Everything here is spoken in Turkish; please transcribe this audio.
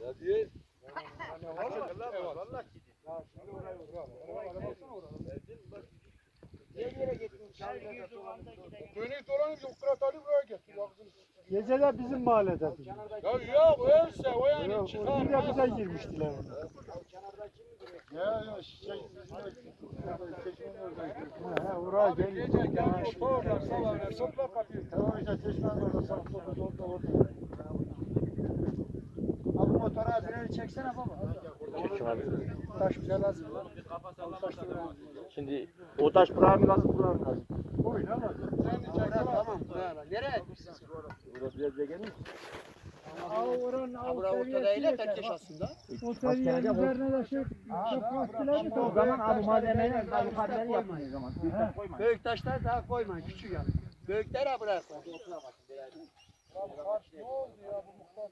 Ya diye. Beni dolanınca Ukrat Ali buraya getir. Gece de bizim mahallede. Ya yok ölse o yani Yok, çıkar. o da bize girmiştiler. Ya ya şey he, oraya gel. gece gel motorlar salarlar topla kapıyı. Tamam işte çeşmenin orada solda solda orada. Abi çeksene baba. Taş bize lazım. Taş da lazım. Şimdi o taş buraya mı lazım buraya mı lazım? Ama. Tamam. Tamam. Nereye gitmişsin? Burası biraz da gelmiş. Aa, oranın Ha av bura ortada seviyesi ile yeter. terkeş aslında. O seviyenin üzerine de şey kapattılar mı? O zaman abi malzemeleri daha yukarıları yapmayın o zaman. Koymayın. Büyük taşlar daha koyma küçük yani. Büyükler ha bırak. Ne oldu ya bu muhtar?